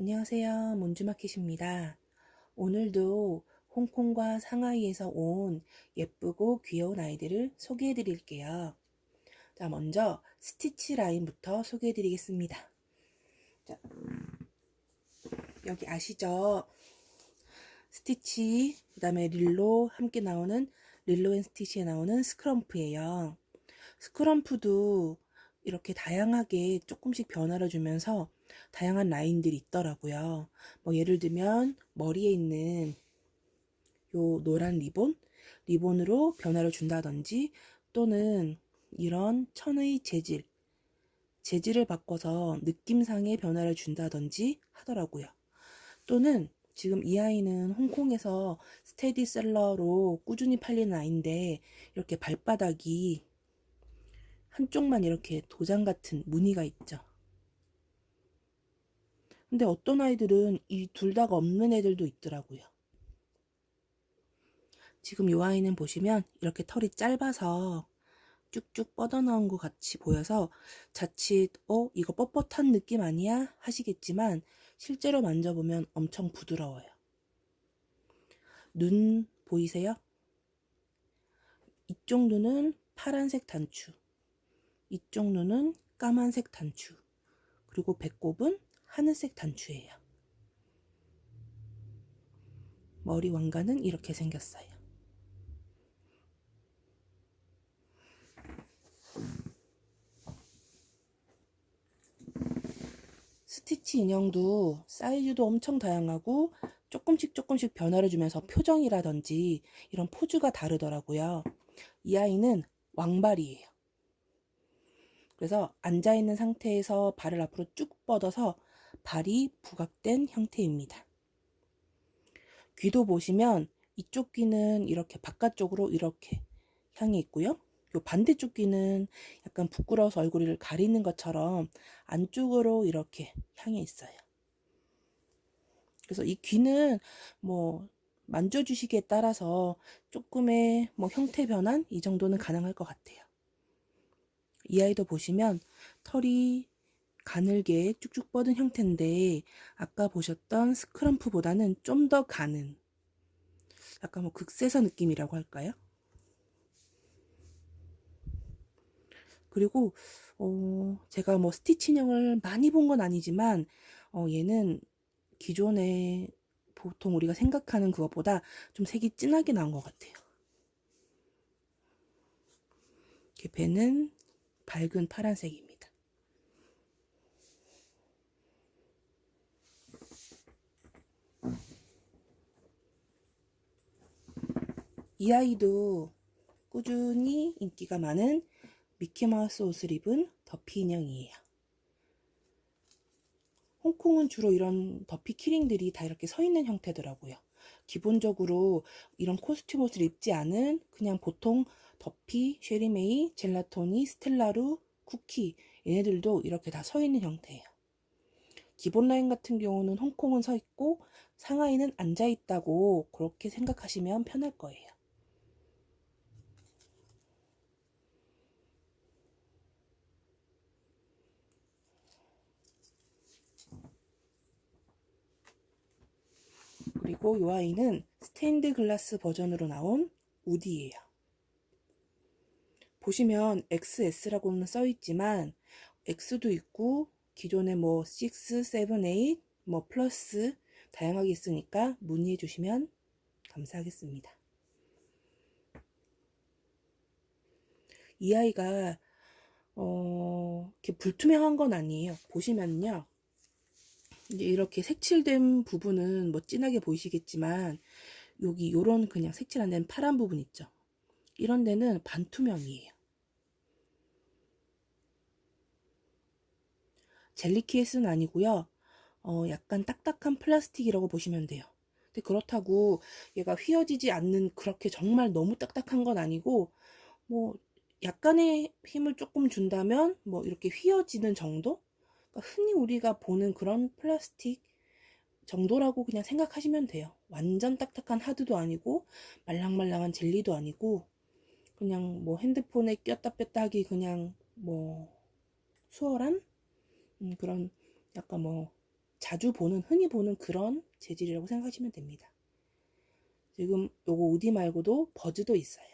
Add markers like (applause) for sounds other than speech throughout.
안녕하세요. 몬주마켓입니다. 오늘도 홍콩과 상하이에서 온 예쁘고 귀여운 아이들을 소개해 드릴게요. 자, 먼저 스티치 라인부터 소개해 드리겠습니다. 자, 여기 아시죠? 스티치, 그 다음에 릴로 함께 나오는 릴로 앤 스티치에 나오는 스크럼프예요. 스크럼프도 이렇게 다양하게 조금씩 변화를 주면서 다양한 라인들이 있더라고요. 뭐 예를 들면 머리에 있는 요 노란 리본, 리본으로 변화를 준다든지 또는 이런 천의 재질, 재질을 바꿔서 느낌상의 변화를 준다든지 하더라고요. 또는 지금 이 아이는 홍콩에서 스테디셀러로 꾸준히 팔리는 아이인데 이렇게 발바닥이 한쪽만 이렇게 도장 같은 무늬가 있죠. 근데 어떤 아이들은 이 둘 다가 없는 애들도 있더라고요. 지금 이 아이는 보시면 이렇게 털이 짧아서 쭉쭉 뻗어나온 것 같이 보여서 자칫 어 이거 뻣뻣한 느낌 아니야 하시겠지만 실제로 만져보면 엄청 부드러워요. 눈 보이세요? 이쪽 눈은 파란색 단추, 이쪽 눈은 까만색 단추, 그리고 배꼽은 하늘색 단추예요. 머리 왕관은 이렇게 생겼어요. 스티치 인형도 사이즈도 엄청 다양하고 조금씩 조금씩 변화를 주면서 표정이라든지 이런 포즈가 다르더라고요. 이 아이는 왕발이에요. 그래서 앉아있는 상태에서 발을 앞으로 쭉 뻗어서 발이 부각된 형태입니다. 귀도 보시면 이쪽 귀는 이렇게 바깥쪽으로 이렇게 향해 있고요. 요 반대쪽 귀는 약간 부끄러워서 얼굴을 가리는 것처럼 안쪽으로 이렇게 향해 있어요. 그래서 이 귀는 뭐 만져주시기에 따라서 조금의 뭐 형태 변환 이 정도는 가능할 것 같아요. 이 아이도 보시면 털이 가늘게 쭉쭉 뻗은 형태인데 아까 보셨던 스크럼프보다는 좀 더 가는 약간 뭐 극세사 느낌이라고 할까요? 그리고 어, 제가 뭐 스티치 인형을 많이 본 건 아니지만 어, 얘는 기존에 보통 우리가 생각하는 그것보다 좀 색이 진하게 나온 것 같아요. 이렇게 배는 밝은 파란색입니다. 이 아이도 꾸준히 인기가 많은 미키마우스 옷을 입은 더피 인형이에요. 홍콩은 주로 이런 더피 키링들이 다 이렇게 서 있는 형태더라고요. 기본적으로 이런 코스튬 옷을 입지 않은 그냥 보통 더피, 쉐리메이, 젤라토니, 스텔라루, 쿠키 얘네들도 이렇게 다 서 있는 형태예요. 기본 라인 같은 경우는 홍콩은 서 있고 상하이는 앉아 있다고 그렇게 생각하시면 편할 거예요. 그리고 이 아이는 스테인드 글라스 버전으로 나온 우디예요. 보시면 XS라고는 써 있지만 X도 있고 기존에 뭐 6, 7, 8, 뭐 플러스 다양하게 있으니까 문의해 주시면 감사하겠습니다. 이 아이가 어, 이렇게 불투명한 건 아니에요. 보시면요. 이제 이렇게 색칠된 부분은 뭐 진하게 보이시겠지만 여기 요런 그냥 색칠 안 된 파란 부분 있죠. 이런 데는 반투명이에요. 젤리 케이스는 아니고요. 어, 약간 딱딱한 플라스틱이라고 보시면 돼요. 근데 그렇다고 얘가 휘어지지 않는 그렇게 정말 너무 딱딱한 건 아니고 뭐 약간의 힘을 조금 준다면 뭐 이렇게 휘어지는 정도? 그러니까 흔히 우리가 보는 그런 플라스틱 정도라고 그냥 생각하시면 돼요. 완전 딱딱한 하드도 아니고 말랑말랑한 젤리도 아니고 그냥 뭐 핸드폰에 꼈다 뺐다 하기 그냥 뭐 수월한 음, 그런 약간 뭐 자주 보는, 흔히 보는 그런 재질이라고 생각하시면 됩니다. 지금 요거 우디 말고도 버즈도 있어요.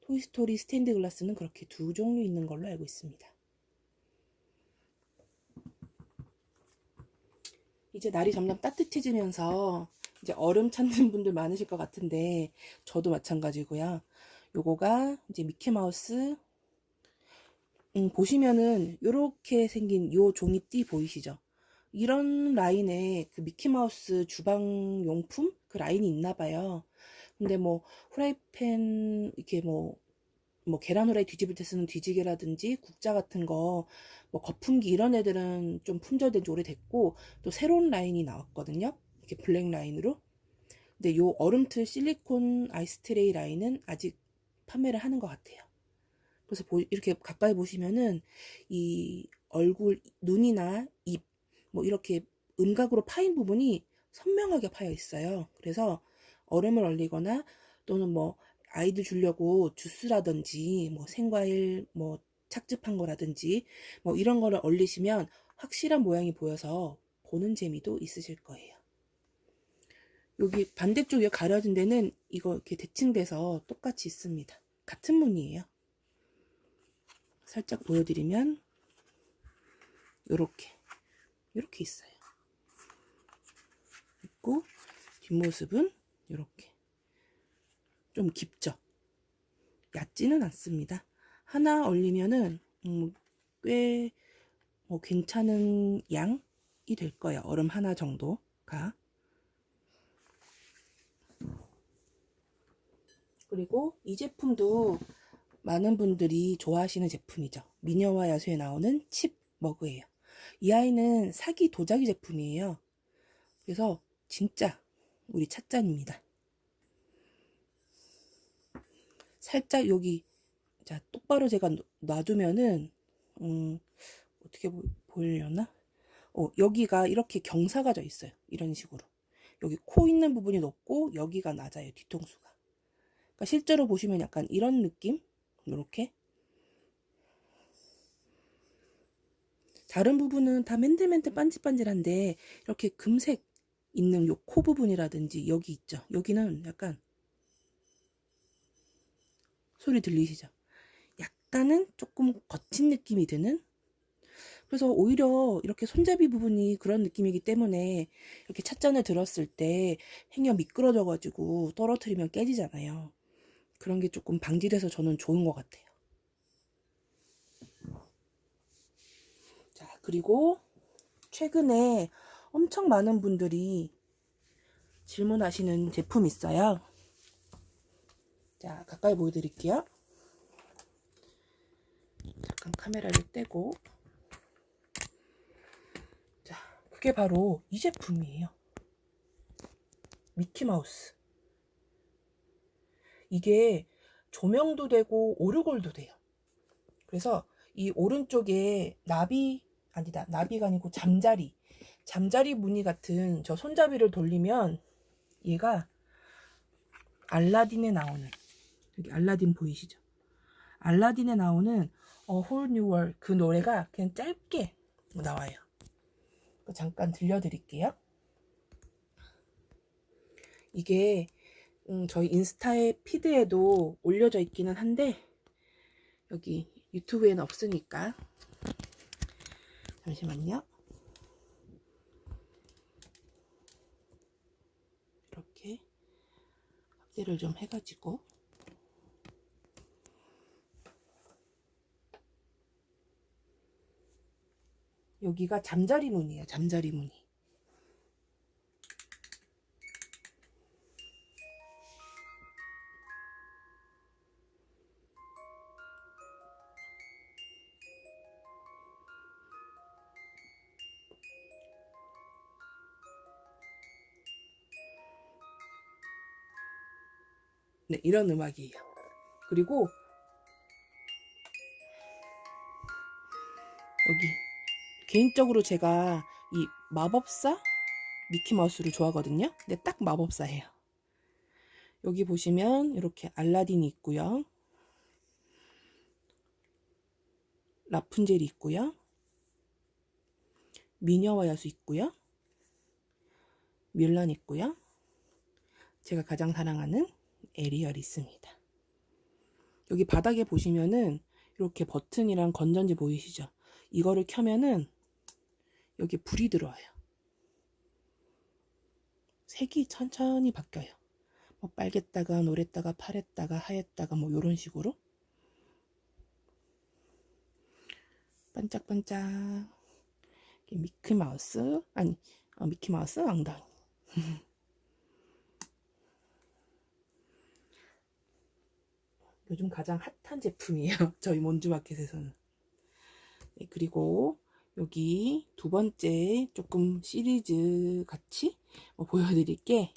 토이스토리 스탠드 글라스는 그렇게 두 종류 있는 걸로 알고 있습니다. 이제 날이 점점 따뜻해지면서 이제 얼음 찾는 (laughs) 분들 많으실 것 같은데 저도 마찬가지고요. 요거가 이제 미키마우스 음, 보시면은 요렇게 생긴 요 종이띠 보이시죠? 이런 라인에 그 미키마우스 주방 용품 그 라인이 있나 봐요. 근데 뭐 후라이팬 이렇게 뭐 뭐 계란 후라이 뒤집을 때 쓰는 뒤지개라든지 국자 같은 거, 뭐 거품기 이런 애들은 좀 품절된 지 오래됐고 또 새로운 라인이 나왔거든요. 이렇게 블랙 라인으로. 근데 요 얼음틀 실리콘 아이스트레이 라인은 아직 판매를 하는 것 같아요. 그래서 보- 이렇게 가까이 보시면은 이 얼굴 눈이나 입 뭐 이렇게 음각으로 파인 부분이 선명하게 파여 있어요. 그래서 얼음을 얼리거나 또는 뭐 아이들 주려고 주스라든지 뭐 생과일 뭐 착즙한 거라든지 뭐 이런 거를 얼리시면 확실한 모양이 보여서 보는 재미도 있으실 거예요. 여기 반대쪽에 가려진 데는 이거 이렇게 대칭돼서 똑같이 있습니다. 같은 무늬예요. 살짝 보여드리면 요렇게 이렇게 있어요. 있고 뒷모습은 이렇게 좀 깊죠. 얕지는 않습니다. 하나 얼리면은 음, 꽤 뭐 괜찮은 양이 될 거예요. 얼음 하나 정도가. 그리고 이 제품도 많은 분들이 좋아하시는 제품이죠. 미녀와 야수에 나오는 칩 머그예요. 이 아이는 사기 도자기 제품이에요. 그래서 진짜 우리 찻잔입니다. 살짝 여기 자 똑바로 제가 놔- 놔두면은 음, 어떻게 보, 보이려나? 어, 여기가 이렇게 경사가 져 있어요. 이런 식으로. 여기 코 있는 부분이 높고 여기가 낮아요. 뒤통수가. 그러니까 실제로 보시면 약간 이런 느낌? 이렇게. 다른 부분은 다 맨들맨들 반질반질한데 이렇게 금색 있는 요 코 부분이라든지 여기 있죠. 여기는 약간 소리 들리시죠? 약간은 조금 거친 느낌이 드는 그래서 오히려 이렇게 손잡이 부분이 그런 느낌이기 때문에 이렇게 찻잔을 들었을 때 행여 미끄러져 가지고 떨어뜨리면 깨지잖아요. 그런 게 조금 방지돼서 저는 좋은 것 같아요. 자, 그리고 최근에 엄청 많은 분들이 질문하시는 제품 있어요. 자, 가까이 보여드릴게요. 잠깐 카메라를 떼고. 자, 그게 바로 이 제품이에요. 미키마우스. 이게 조명도 되고 오르골도 돼요. 그래서 이 오른쪽에 나비, 아니다, 나비가 아니고 잠자리. 잠자리 무늬 같은 저 손잡이를 돌리면 얘가 알라딘에 나오는 여기 알라딘 보이시죠? 알라딘에 나오는 어홀 뉴월 그 노래가 그냥 짧게 나와요. 잠깐 들려드릴게요. 이게 음, 저희 인스타의 피드에도 올려져 있기는 한데 여기 유튜브에는 없으니까 잠시만요. 이렇게 확대를 좀 해가지고 여기가 잠자리 문이에요. 잠자리 무늬. 네, 이런 음악이에요. 그리고 여기 개인적으로 제가 이 마법사 미키마우스를 좋아하거든요. 근데 딱 마법사예요. 여기 보시면 이렇게 알라딘이 있고요. 라푼젤이 있고요. 미녀와 야수 있고요. 뮬란 있고요. 제가 가장 사랑하는 에리얼이 있습니다. 여기 바닥에 보시면은 이렇게 버튼이랑 건전지 보이시죠? 이거를 켜면은 여기 불이 들어와요. 색이 천천히 바뀌어요. 뭐 빨갰다가 노랬다가 파랬다가 하였다가 뭐 이런 식으로. 반짝반짝. 미키마우스? 아니 어, 미키마우스 엉덩이. (laughs) 요즘 가장 핫한 제품이에요. (laughs) 저희 몬주마켓에서는. 네, 그리고 여기 두 번째 조금 시리즈 같이 뭐 보여드릴 게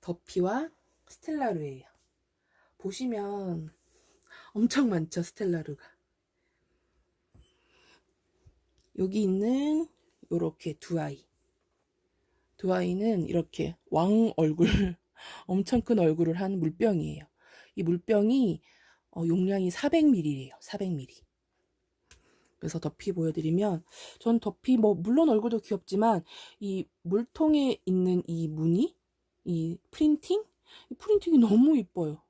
더피와 스텔라루예요 보시면 엄청 많죠 스텔라루가 여기 있는 요렇게 두 아이. 두 아이는 이렇게 왕 얼굴, (laughs) 엄청 큰 얼굴을 한 물병이에요. 이 물병이 어, 용량이 400ml예요. 400ml. 그래서 덮이 보여드리면 전 덮이 뭐 물론 얼굴도 귀엽지만 이 물통에 있는 이 무늬, 이 프린팅, 이 프린팅이 너무 이뻐요.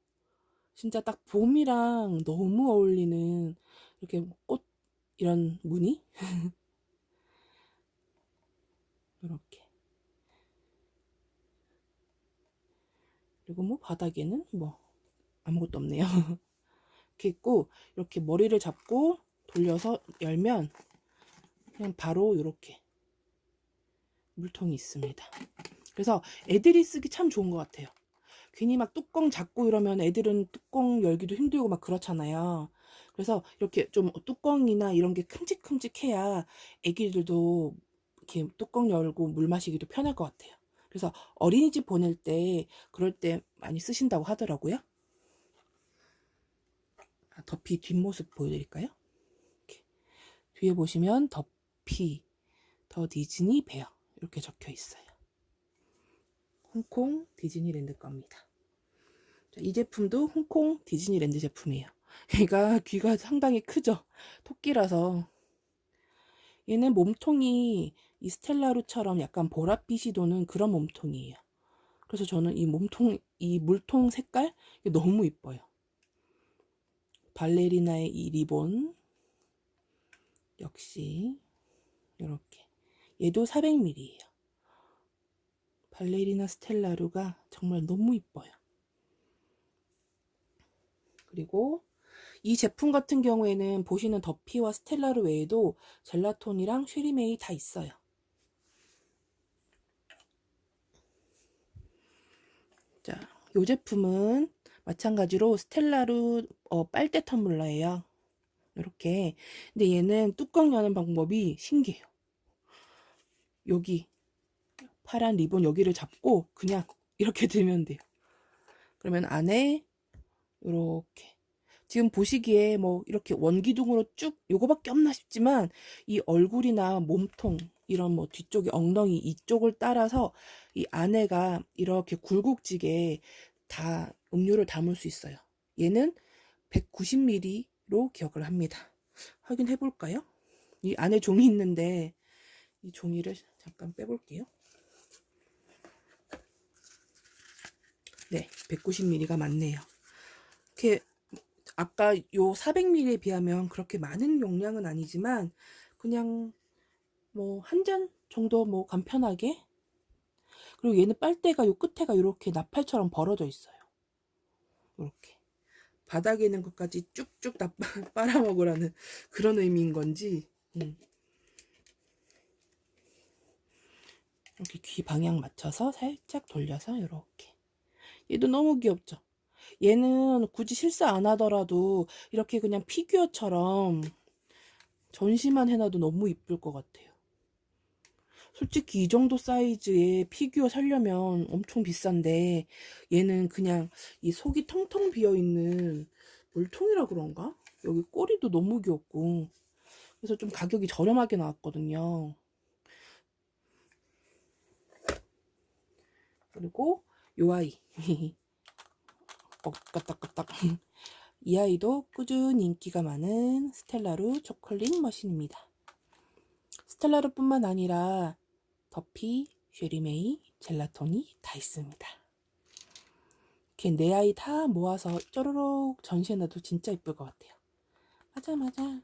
진짜 딱 봄이랑 너무 어울리는 이렇게 꽃 이런 무늬? (laughs) 이렇게. 그리고 뭐 바닥에는 뭐 아무것도 없네요. (laughs) 이렇게 있고 이렇게 머리를 잡고 돌려서 열면 그냥 바로 이렇게 물통이 있습니다 그래서 애들이 쓰기 참 좋은 것 같아요 괜히 막 뚜껑 잡고 이러면 애들은 뚜껑 열기도 힘들고 막 그렇잖아요 그래서 이렇게 좀 뚜껑이나 이런 게 큼직큼직해야 애기들도 이렇게 뚜껑 열고 물 마시기도 편할 것 같아요. 그래서 어린이집 보낼 때 그럴 때 많이 쓰신다고 하더라고요. 아, 덮이 뒷모습 보여드릴까요? 뒤에 보시면 덮이 더 디즈니 베어 이렇게 적혀 있어요. 홍콩 디즈니랜드 겁니다. 자, 이 제품도 홍콩 디즈니랜드 제품이에요. 얘가 (laughs) 귀가 상당히 크죠? 토끼라서. 얘는 몸통이 이 스텔라루처럼 약간 보랏빛이 도는 그런 몸통이에요. 그래서 저는 이 몸통, 이 물통 색깔 너무 이뻐요. 발레리나의 이 리본 역시 이렇게 얘도 400ml예요. 발레리나 스텔라루가 정말 너무 이뻐요. 그리고 이 제품 같은 경우에는 보시는 더피와 스텔라루 외에도 젤라톤이랑 쉐리메이 다 있어요. 자, 이 제품은 마찬가지로 스텔라루 어, 빨대 텀블러예요. 이렇게. 근데 얘는 뚜껑 여는 방법이 신기해요. 여기 파란 리본 여기를 잡고 그냥 이렇게 (laughs) 들면 돼요. 그러면 안에 이렇게 지금 보시기에 뭐 이렇게 원기둥으로 쭉 요거밖에 없나 싶지만 이 얼굴이나 몸통 이런 뭐 뒤쪽에 엉덩이 이쪽을 따라서 이 안에가 이렇게 굴곡지게 다 음료를 담을 수 있어요. 얘는 190ml 로 기억을 합니다. 확인해 볼까요? 이 안에 종이 있는데 이 종이를 잠깐 빼볼게요. 네, 190ml가 맞네요. 이렇게 아까 요 400ml에 비하면 그렇게 많은 용량은 아니지만 그냥 뭐 한 잔 정도 뭐 간편하게 그리고 얘는 빨대가 요 끝에가 이렇게 나팔처럼 벌어져 있어요. 이렇게 바닥에 있는 것까지 쭉쭉 다 (laughs) 빨아먹으라는 그런 의미인 건지 음. 이렇게 귀 방향 맞춰서 살짝 돌려서 이렇게 얘도 너무 귀엽죠? 얘는 굳이 실사 안 하더라도 이렇게 그냥 피규어처럼 전시만 해놔도 너무 이쁠 것 같아요. 솔직히 이 정도 사이즈의 피규어 살려면 엄청 비싼데 얘는 그냥 이 속이 텅텅 비어있는 물통이라 그런가? 여기 꼬리도 너무 귀엽고 그래서 좀 가격이 저렴하게 나왔거든요. 그리고 요 아이 (laughs) 어, 끄떡끄떡. (laughs) 이 아이도 꾸준히 인기가 많은 스텔라루 초콜릿 머신입니다. 스텔라르뿐만 아니라 더피, 쉐리메이, 젤라톤이 다 있습니다. 이렇게 네 아이 다 모아서 쪼르륵 전시해 놔도 진짜 이쁠 것 같아요. 맞아 맞아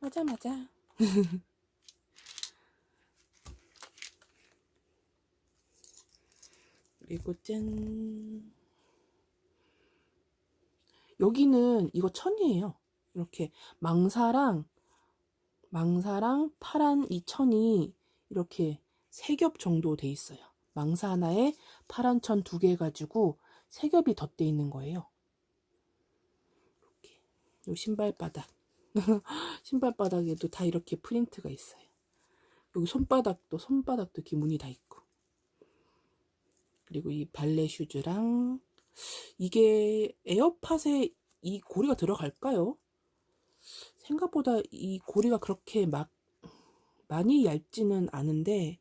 맞아 맞아. (laughs) 그리고 짠. 여기는 이거 천이에요. 이렇게 망사랑 망사랑 파란 이 천이 이렇게 세 겹 정도 돼 있어요. 망사 하나에 파란 천 두 개 가지고 세 겹이 덧대 있는 거예요. 이렇게 요 신발바닥 (laughs) 신발바닥에도 다 이렇게 프린트가 있어요. 여기 손바닥도 손바닥도 무늬 다 있고 그리고 이 발레 슈즈랑 이게 에어팟에 이 고리가 들어갈까요? 생각보다 이 고리가 그렇게 막 많이 얇지는 않은데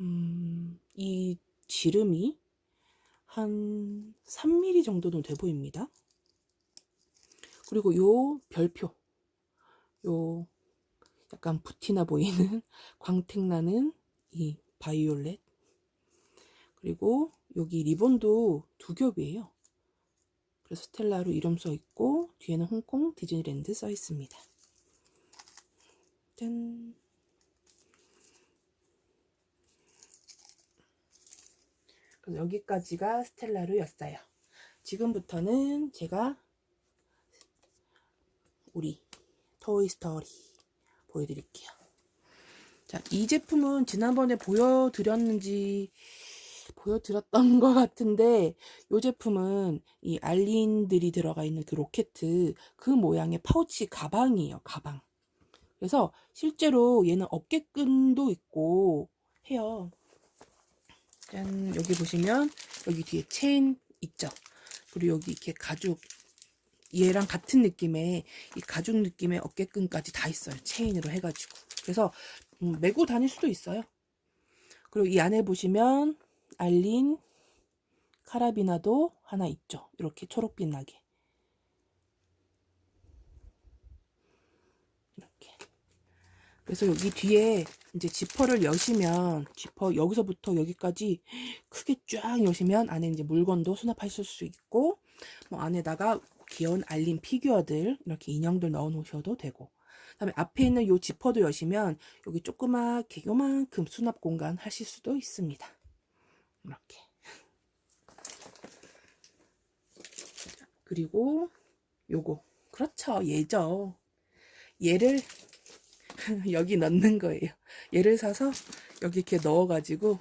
음, 이 지름이 한 3mm 정도는 돼 보입니다. 그리고 요 별표 요 약간 부티나 보이는 (laughs) 광택 나는 이 바이올렛 그리고 여기 리본도 두 겹이에요. 그래서 스텔라로 이름 써 있고 뒤에는 홍콩 디즈니랜드 써 있습니다. 짠. 그래서 여기까지가 스텔라루였어요. 지금부터는 제가 우리 토이스토리 보여드릴게요. 자, 이 제품은 지난번에 보여드렸는지 보여드렸던 (laughs) 것 같은데 이 제품은 이 알린들이 들어가 있는 그 로켓 그 모양의 파우치 가방이에요. 가방. 그래서 실제로 얘는 어깨끈도 있고 해요. 짠 여기 보시면 여기 뒤에 체인 있죠. 그리고 여기 이렇게 가죽 얘랑 같은 느낌의 이 가죽 느낌의 어깨끈까지 다 있어요. 체인으로 해가지고. 그래서 음, 메고 다닐 수도 있어요. 그리고 이 안에 보시면 알린 카라비나도 하나 있죠. 이렇게 초록빛 나게. 그래서 여기 뒤에 이제 지퍼를 여시면 지퍼 여기서부터 여기까지 크게 쫙 여시면 안에 이제 물건도 수납하실 수 있고 뭐 안에다가 귀여운 알린 피규어들 이렇게 인형들 넣어 놓으셔도 되고 그다음에 앞에 있는 요 지퍼도 여시면 여기 조그맣게 요만큼 수납 공간 하실 수도 있습니다. 이렇게. 그리고 요거. 그렇죠. 얘죠. 얘를 (laughs) 여기 넣는 거예요. 얘를 사서 여기 이렇게 넣어가지고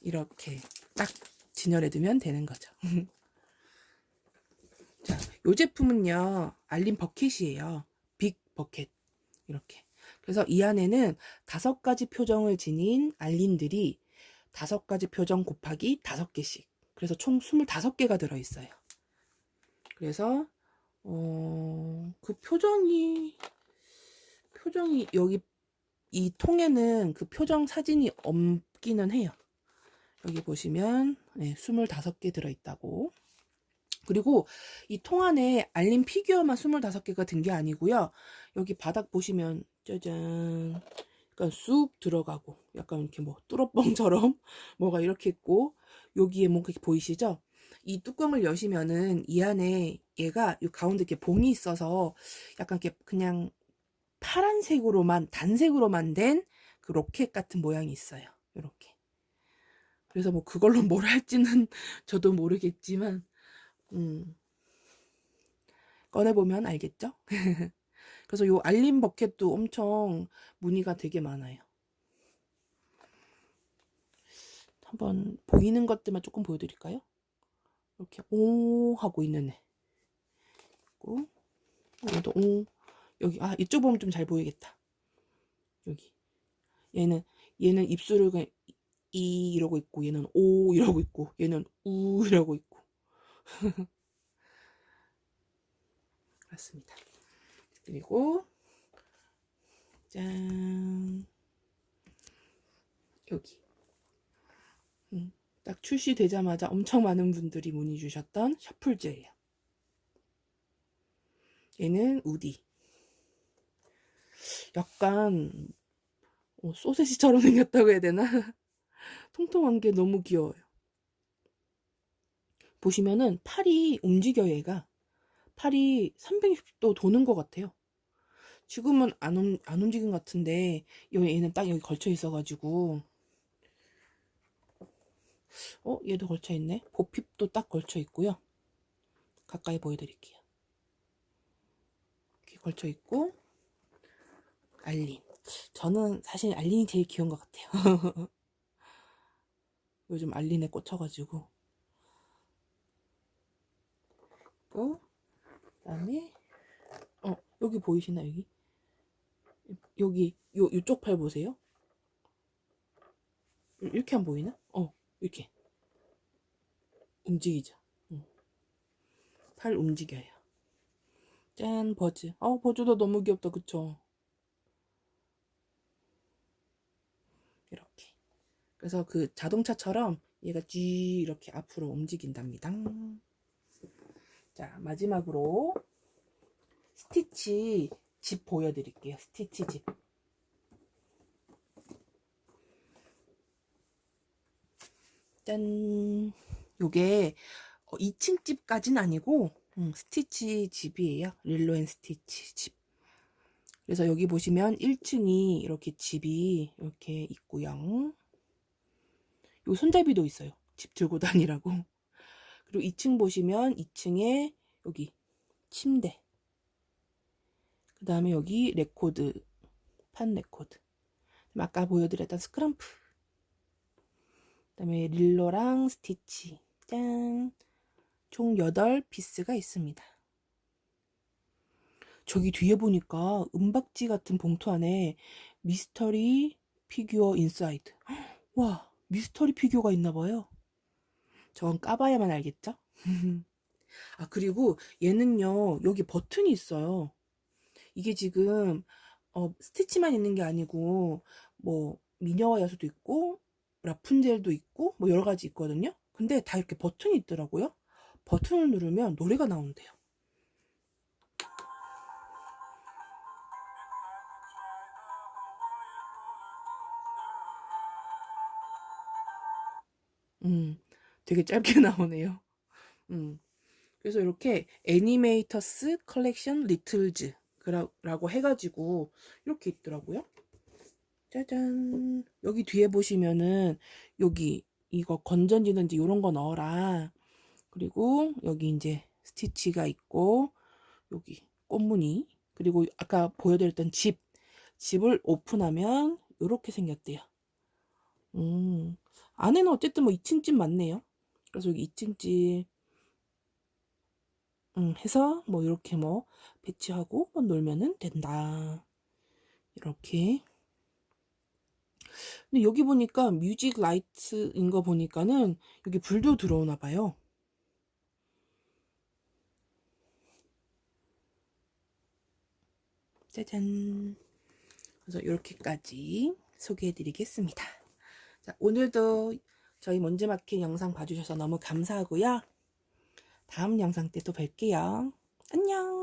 이렇게 딱 진열해 두면 되는 거죠. (laughs) 자, 요 제품은요, 알린 버킷이에요. 빅 버킷. 이렇게. 그래서 이 안에는 다섯 가지 표정을 지닌 알린들이 다섯 가지 표정 곱하기 다섯 개씩. 그래서 총 25개가 들어있어요. 그래서, 어, 그 표정이, 표정이, 여기, 이 통에는 그 표정 사진이 없기는 해요. 여기 보시면, 네, 25개 들어있다고. 그리고 이 통 안에 알림 피규어만 25개가 든 게 아니고요. 여기 바닥 보시면, 짜잔. 약간 쑥 들어가고 약간 이렇게 뭐 뚜러뻥처럼 (laughs) 뭐가 이렇게 있고 여기에 뭔가 이렇게 보이시죠? 이 뚜껑을 여시면은 이 안에 얘가 이 가운데 이렇게 봉이 있어서 약간 이렇게 그냥 파란색으로만 단색으로만 된 그 로켓 같은 모양이 있어요. 이렇게. 그래서 뭐 그걸로 (laughs) 뭘 할지는 저도 모르겠지만 음. 꺼내 보면 알겠죠? (laughs) 그래서 요 알림 버켓도 엄청 무늬가 되게 많아요. 한번 보이는 것들만 조금 보여드릴까요? 이렇게 오 하고 있는 애. 있고 여기도 오 여기 아 이쪽 보면 좀 잘 보이겠다. 여기 얘는 얘는 입술을 그냥 이 이러고 있고 얘는 오 이러고 있고 얘는 우 이러고 있고 (laughs) 그렇습니다. 그리고 짠 여기 음, 딱 출시되자마자 엄청 많은 분들이 문의 주셨던 셔플즈예요. 얘는 우디. 약간 어, 소세지처럼 (laughs) 생겼다고 해야 되나? 통통한 게 너무 귀여워요. 보시면은 팔이 움직여요, 얘가. 팔이 360도 도는 것 같아요. 지금은 안, 움, 안 움직인 것 같은데, 요 얘는 딱 여기 걸쳐 있어가지고, 어, 얘도 걸쳐 있네. 보핍도 딱 걸쳐 있고요. 가까이 보여드릴게요. 이렇게 걸쳐 있고, 알린. 저는 사실 알린이 제일 귀여운 것 같아요. (laughs) 요즘 알린에 꽂혀가지고. 고 그다음에 어 여기 보이시나 여기 여기 요 요쪽 팔 보세요. 이렇게 안 보이나? 어 이렇게 움직이죠. 응. 팔 움직여요. 짠 버즈. 어 버즈도 너무 귀엽다 그쵸? 이렇게. 그래서 그 자동차처럼 얘가 쥐 이렇게 앞으로 움직인답니다. 자, 마지막으로 스티치 집 보여드릴게요. 스티치 집. 짠. 요게 2층 집까지는 아니고 음, 스티치 집이에요. 릴로 앤 스티치 집. 그래서 여기 보시면 1층이 이렇게 집이 이렇게 있고요. 요 손잡이도 있어요. 집 들고 (laughs) 다니라고. 그리고 2층 보시면 2층에 여기 침대. 그 다음에 여기 레코드, 판 레코드. 아까 보여드렸던 스크럼프. 그 다음에 릴러랑 스티치. 짠. 총 8피스가 있습니다. 저기 뒤에 보니까 은박지 같은 봉투 안에 미스터리 피규어 인사이드. (gasps) 와, 미스터리 피규어가 있나 봐요. 저건 까봐야만 알겠죠? (laughs) 아, 그리고 얘는요, 여기 버튼이 있어요. 이게 지금, 어, 스티치만 있는 게 아니고, 뭐, 미녀와 야수도 있고, 라푼젤도 있고, 뭐 여러 가지 있거든요? 근데 다 이렇게 버튼이 있더라고요. 버튼을 누르면 노래가 나온대요. 음, 되게 짧게 (laughs) 나오네요. 음. 그래서 이렇게 애니메이터스 컬렉션 리틀즈 라고 해가지고 이렇게 있더라고요. 짜잔. 여기 뒤에 보시면은 여기 이거 건전지든지 이런 거 넣어라. 그리고 여기 이제 스티치가 있고 여기 꽃무늬 그리고 아까 보여드렸던 집 집을 오픈하면 이렇게 생겼대요. 음, 안에는 어쨌든 뭐 2층 집 맞네요. 그래서 여기 2층 집 음, 해서 뭐 이렇게 뭐 배치하고 뭐 놀면은 된다. 이렇게. 근데 여기 보니까 뮤직 라이트인 거 보니까는 여기 불도 들어오나 봐요. 짜잔. 그래서 이렇게까지 소개해 드리겠습니다. 자, 오늘도 저희 먼지마켓 영상 봐주셔서 너무 감사하고요. 다음 영상 때 또 뵐게요. 안녕!